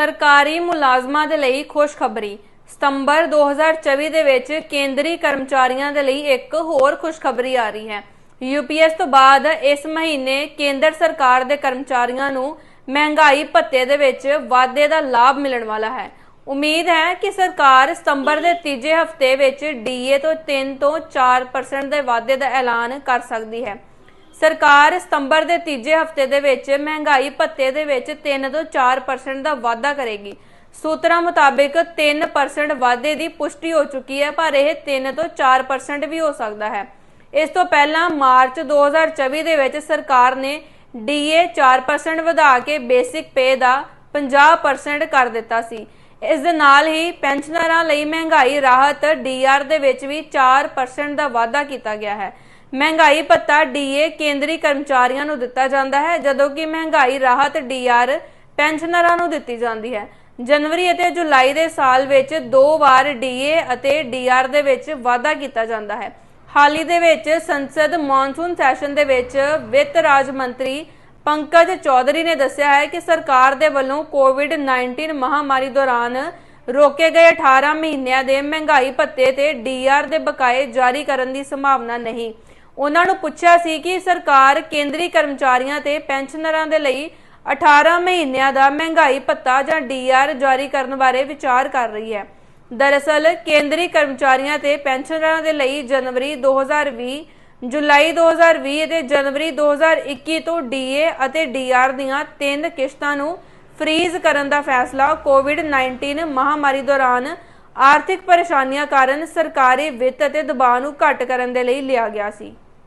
ਸਰਕਾਰੀ ਮੁਲਾਜ਼ਮਾਂ ਦੇ ਲਈ ਖੁਸ਼ਖਬਰੀ। ਸਤੰਬਰ 2024 ਦੇ ਵਿੱਚ ਕੇਂਦਰੀ ਕਰਮਚਾਰੀਆਂ ਦੇ ਲਈ ਇੱਕ ਹੋਰ ਖੁਸ਼ਖਬਰੀ ਆ ਰਹੀ ਹੈ। ਯੂਪੀਐਸ ਤੋਂ ਬਾਅਦ ਇਸ ਮਹੀਨੇ ਕੇਂਦਰ ਸਰਕਾਰ ਦੇ ਕਰਮਚਾਰੀਆਂ ਨੂੰ ਮਹਿੰਗਾਈ ਭੱਤੇ ਦੇ ਵਿੱਚ ਵਾਧੇ ਦਾ ਲਾਭ ਮਿਲਣ ਵਾਲਾ ਹੈ। ਉਮੀਦ ਹੈ ਕਿ ਸਰਕਾਰ ਸਤੰਬਰ ਦੇ ਤੀਜੇ ਹਫ਼ਤੇ ਵਿੱਚ ਡੀਏ ਤੋਂ 3 ਤੋਂ 4% ਦੇ ਵਾਧੇ ਦਾ ਐਲਾਨ ਕਰ ਸਕਦੀ ਹੈ। ਸਰਕਾਰ ਸਤੰਬਰ ਦੇ ਤੀਜੇ ਹਫ਼ਤੇ ਦੇ ਵਿੱਚ ਮਹਿੰਗਾਈ ਭੱਤੇ ਦੇ ਵਿੱਚ 3 ਤੋਂ 4% ਦਾ ਵਾਧਾ ਕਰੇਗੀ। ਸੂਤਰਾਂ ਮੁਤਾਬਿਕ 3% ਵਾਧੇ ਦੀ ਪੁਸ਼ਟੀ ਹੋ ਚੁੱਕੀ ਹੈ, ਪਰ ਇਹ 3 ਤੋਂ 4% ਵੀ ਹੋ ਸਕਦਾ ਹੈ। ਇਸ ਤੋਂ ਪਹਿਲਾਂ ਮਾਰਚ 2024 ਦੇ ਵਿੱਚ ਸਰਕਾਰ ਨੇ ਡੀਏ 4% ਵਧਾ ਕੇ ਬੇਸਿਕ ਪੇ ਦਾ 50% ਕਰ ਦਿੱਤਾ ਸੀ। ਇਸ ਦੇ ਨਾਲ ਹੀ ਪੈਨਸ਼ਨਰਾਂ ਲਈ ਮਹਿੰਗਾਈ ਰਾਹਤ ਡੀਆਰ ਦੇ ਵਿੱਚ ਵੀ 4% ਦਾ ਵਾਧਾ ਕੀਤਾ ਗਿਆ ਹੈ। ਮਹਿੰਗਾਈ ਭੱਤਾ ਡੀਏ ਕੇਂਦਰੀ ਕਰਮਚਾਰੀਆਂ ਨੂੰ ਦਿੱਤਾ ਜਾਂਦਾ ਹੈ, ਜਦੋਂ ਕਿ ਮਹਿੰਗਾਈ ਰਾਹਤ ਡੀਆਰ ਪੈਨਸ਼ਨਰਾਂ ਨੂੰ ਦਿੱਤੀ ਜਾਂਦੀ ਹੈ। ਜਨਵਰੀ ਅਤੇ ਜੁਲਾਈ ਦੇ ਸਾਲ ਵਿੱਚ ਦੋ ਵਾਰ ਡੀਏ ਅਤੇ ਡੀਆਰ ਦੇ ਵਿੱਚ ਵਾਧਾ ਕੀਤਾ ਜਾਂਦਾ ਹੈ। ਹਾਲ ਹੀ ਦੇ ਵਿੱਚ ਸੰਸਦ ਮੌਨਸੂਨ ਸੈਸ਼ਨ ਦੇ ਵਿੱਚ ਵਿੱਤ ਰਾਜ ਮੰਤਰੀ ਪੰਕਜ ਚੌਧਰੀ ਨੇ ਦੱਸਿਆ ਹੈ ਕਿ ਸਰਕਾਰ ਦੇ ਵੱਲੋਂ ਕੋਵਿਡ-19 ਮਹਾਮਾਰੀ ਦੌਰਾਨ ਰੋਕੇ ਗਏ 18 ਮਹੀਨਿਆਂ ਦੇ ਮਹਿੰਗਾਈ ਭੱਤੇ ਤੇ ਡੀਆਰ ਦੇ ਬਕਾਏ ਜਾਰੀ ਕਰਨ ਦੀ ਸੰਭਾਵਨਾ ਨਹੀਂ। ਉਹਨਾਂ ਨੂੰ ਪੁੱਛਿਆ ਸੀ ਕਿ ਸਰਕਾਰ ਕੇਂਦਰੀ ਕਰਮਚਾਰੀਆਂ ਤੇ ਪੈਨਸ਼ਨਰਾਂ ਦੇ ਲਈ 18 ਮਹੀਨਿਆਂ ਦਾ ਮਹਿੰਗਾਈ ਭੱਤਾ ਜਾਂ ਡੀਆਰ ਜਾਰੀ ਕਰਨ ਬਾਰੇ ਵਿਚਾਰ ਕਰ ਰਹੀ ਹੈ। ਦਰਅਸਲ, ਕੇਂਦਰੀ ਕਰਮਚਾਰੀਆਂ ਤੇ ਪੈਨਸ਼ਨਰਾਂ ਦੇ ਲਈ ਜਨਵਰੀ 2020 ਜੁਲਾਈ 2020 ਅਤੇ ਜਨਵਰੀ 2021 ਤੋਂ ਡੀਏ ਅਤੇ ਡੀਆਰ ਦੀਆਂ ਤਿੰਨ ਕਿਸ਼ਤਾਂ ਨੂੰ ਫ੍ਰੀਜ਼ ਕਰਨ ਦਾ ਫੈਸਲਾ ਕੋਵਿਡ-19 ਮਹਾਮਾਰੀ ਦੌਰਾਨ ਆਰਥਿਕ ਪਰੇਸ਼ਾਨੀਆਂ ਕਾਰਨ ਸਰਕਾਰੀ ਵਿੱਤ ਅਤੇ ਦਬਾਅ ਨੂੰ ਘੱਟ ਕਰਨ ਦੇ ਲਈ ਲਿਆ ਗਿਆ ਸੀ।